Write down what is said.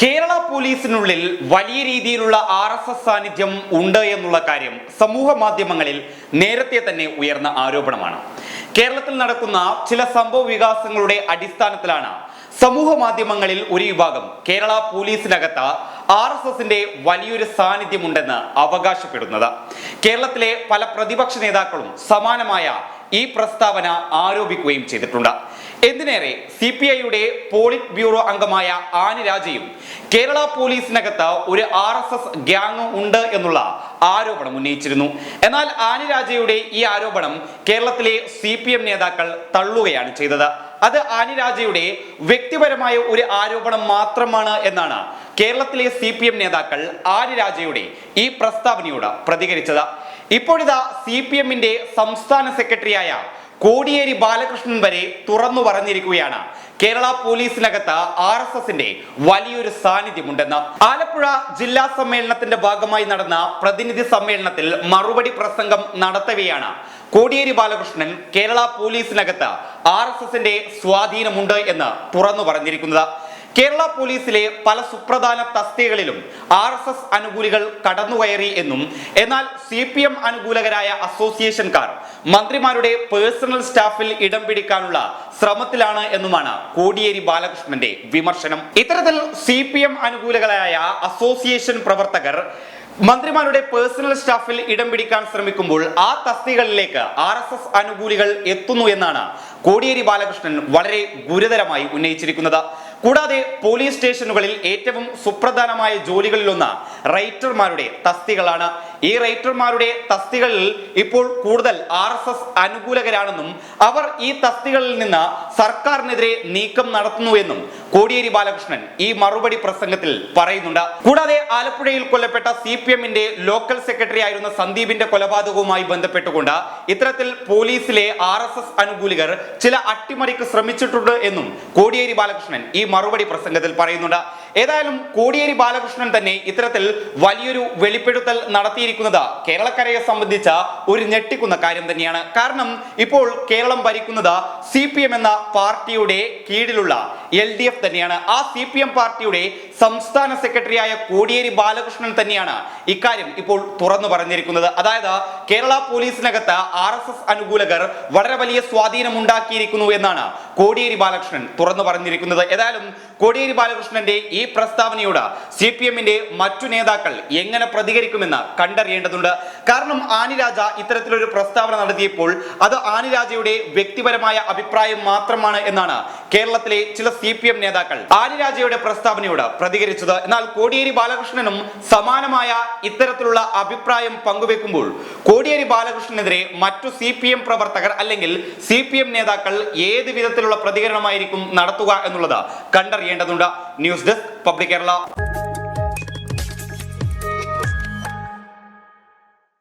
കേരള പോലീസിനുള്ളിൽ വലിയ രീതിയിലുള്ള R S S സാന്നിധ്യം ഉണ്ട് എന്നുള്ള കാര്യം സമൂഹ മാധ്യമങ്ങളിൽ നേരത്തെ തന്നെ ഉയർന്ന ആരോപണമാണ്. കേരളത്തിൽ നടക്കുന്ന ചില സംഭവ വികാസങ്ങളുടെ അടിസ്ഥാനത്തിലാണ് സമൂഹ മാധ്യമങ്ങളിൽ ഒരു വിഭാഗം കേരള പോലീസിനകത്ത് ആർ എസ് എസിന്റെ വലിയൊരു സാന്നിധ്യമുണ്ടെന്ന് അവകാശപ്പെടുന്നത്. കേരളത്തിലെ പല പ്രതിപക്ഷ നേതാക്കളും സമാനമായ ഈ പ്രസ്താവന ആരോപിക്കുകയും ചെയ്തിട്ടുണ്ട്. എന്തിനേറെ സി പി ഐയുടെ പോളിറ്റ് ബ്യൂറോ അംഗമായ ആനി രാജയും കേരള പോലീസിനകത്ത് ഒരു ആർ എസ് എസ് ഗ്യാങ് ഉണ്ട് എന്നുള്ള ആരോപണം ഉന്നയിച്ചിരുന്നു. എന്നാൽ ആനി രാജയുടെ ഈ ആരോപണം കേരളത്തിലെ സി പി എം നേതാക്കൾ തള്ളുകയാണ് ചെയ്തത്. അത് ആനി രാജയുടെ വ്യക്തിപരമായ ഒരു ആരോപണം മാത്രമാണ് എന്നാണ് കേരളത്തിലെ സി പി എം നേതാക്കൾ ആനി രാജയുടെ ഈ പ്രസ്താവനയോട് പ്രതികരിച്ചത്. ഇപ്പോഴിതാ സി പി എമ്മിന്റെ സംസ്ഥാന സെക്രട്ടറിയായ കോടിയേരി ബാലകൃഷ്ണൻ വരെ തുറന്നു പറഞ്ഞിരിക്കുകയാണ്. കേരള പോലീസിനകത്ത് ആർ എസ് എസിന്റെ വലിയൊരു സാന്നിധ്യമുണ്ടെന്ന്. ആലപ്പുഴ ജില്ലാ സമ്മേളനത്തിന്റെ ഭാഗമായി നടന്ന പ്രതിനിധി സമ്മേളനത്തിൽ മറുപടി പ്രസംഗം നടത്തവെയാണ് കോടിയേരി ബാലകൃഷ്ണൻ കേരള പോലീസിനകത്ത് ആർ എസ് എസിന്റെ സ്വാധീനമുണ്ട് എന്ന് തുറന്നു പറഞ്ഞിരിക്കുന്നത്. കേരള പോലീസിലെ പല സുപ്രധാന തസ്തികകളിലും ആർ എസ് എസ് അനുകൂലികൾ കടന്നുകയറി എന്നും എന്നാൽ സി പി എം അനുകൂലകരായ അസോസിയേഷൻകാർ മന്ത്രിമാരുടെ പേഴ്സണൽ സ്റ്റാഫിൽ ഇടം പിടിക്കാനുള്ള ശ്രമത്തിലാണ് എന്നുമാണ് കോടിയേരി ബാലകൃഷ്ണന്റെ വിമർശനം. ഇത്തരത്തിൽ സി പി എം അനുകൂലകളായ അസോസിയേഷൻ പ്രവർത്തകർ മന്ത്രിമാരുടെ പേഴ്സണൽ സ്റ്റാഫിൽ ഇടം പിടിക്കാൻ ശ്രമിക്കുമ്പോൾ ആ തസ്തികളിലേക്ക് ആർ എസ് എസ് അനുകൂലികൾ എത്തുന്നു എന്നാണ് കോടിയേരി ബാലകൃഷ്ണൻ വളരെ ഗുരുതരമായി ഉന്നയിച്ചിരിക്കുന്നത്. കൂടാതെ പോലീസ് സ്റ്റേഷനുകളിൽ ഏറ്റവും സുപ്രധാനമായ ജോലികളിലൊന്ന് റൈറ്റർമാരുടെ തസ്തികളാണ്. ഈ റൈറ്റർമാരുടെ തസ്തികളിൽ ഇപ്പോൾ കൂടുതൽ ആർ എസ് എസ് അനുകൂലകരാണെന്നും അവർ ഈ തസ്തികളിൽ നിന്ന് സർക്കാരിനെതിരെ നീക്കം നടത്തുന്നു എന്നും കോടിയേരി ബാലകൃഷ്ണൻ ഈ മറുപടി പ്രസംഗത്തിൽ പറയുന്നുണ്ട്. കൂടാതെ ആലപ്പുഴയിൽ കൊല്ലപ്പെട്ട സി പി എമ്മിന്റെ ലോക്കൽ സെക്രട്ടറി ആയിരുന്ന സന്ദീപിന്റെ കൊലപാതകവുമായി ബന്ധപ്പെട്ടുകൊണ്ട് ഇത്തരത്തിൽ പോലീസിലെ ആർ എസ് എസ് അനുകൂലികർ ചില അട്ടിമറിക്ക് ശ്രമിച്ചിട്ടുണ്ട് എന്നും കോടിയേരി ബാലകൃഷ്ണൻ ഈ മറുപടി പ്രസംഗത്തിൽ പറയുന്നുണ്ട്. ഏതായാലും കോടിയേരി ബാലകൃഷ്ണൻ തന്നെ ഇത്തരത്തിൽ വലിയൊരു വെളിപ്പെടുത്തൽ നടത്തിയിരിക്കുന്നത് കേരളക്കരയെ സംബന്ധിച്ച ഒരു ഞെട്ടിക്കുന്ന കാര്യം തന്നെയാണ്. കാരണം ഇപ്പോൾ കേരളം ഭരിക്കുന്നത് സി എന്ന പാർട്ടിയുടെ കീഴിലുള്ള എൽ ഡി എഫ് തന്നെയാണ്. ആ സി പി എം പാർട്ടിയുടെ സംസ്ഥാന സെക്രട്ടറിയായ കോടിയേരി ബാലകൃഷ്ണൻ തന്നെയാണ് ഇക്കാര്യം ഇപ്പോൾ തുറന്നു പറഞ്ഞിരിക്കുന്നത്. അതായത് കേരള പോലീസിനകത്ത് ആർ അനുകൂലകർ വളരെ വലിയ സ്വാധീനം ഉണ്ടാക്കിയിരിക്കുന്നു എന്നാണ് കോടിയേരി ബാലകൃഷ്ണൻ തുറന്നു പറഞ്ഞിരിക്കുന്നത്. ഏതായാലും കോടിയേരി ബാലകൃഷ്ണന്റെ ഈ പ്രസ്താവനയോട് സി പി എമ്മിന്റെ മറ്റു നേതാക്കൾ എങ്ങനെ പ്രതികരിക്കുമെന്ന് കണ്ടറിയേണ്ടതുണ്ട്. കാരണം ആനിരാജ ഇത്തരത്തിലൊരു പ്രസ്താവന നടത്തിയപ്പോൾ അത് ആനിരാജയുടെ വ്യക്തിപരമായ അഭിപ്രായം മാത്രമാണ് എന്നാണ് കേരളത്തിലെ ചില സി പി എം നേതാക്കൾ ആനിരാജയുടെ പ്രസ്താവനയോട് പ്രതികരിച്ചത്. എന്നാൽ കോടിയേരി ബാലകൃഷ്ണനും സമാനമായ ഇത്തരത്തിലുള്ള അഭിപ്രായം പങ്കുവെക്കുമ്പോൾ കോടിയേരി ബാലകൃഷ്ണനെതിരെ മറ്റു സി പ്രവർത്തകർ അല്ലെങ്കിൽ സി നേതാക്കൾ ഏത് വിധത്തിലുള്ള പ്രതികരണമായിരിക്കും നടത്തുക എന്നുള്ളത് കണ്ടറിയേണ്ടതുണ്ട്. News desk public Kerala.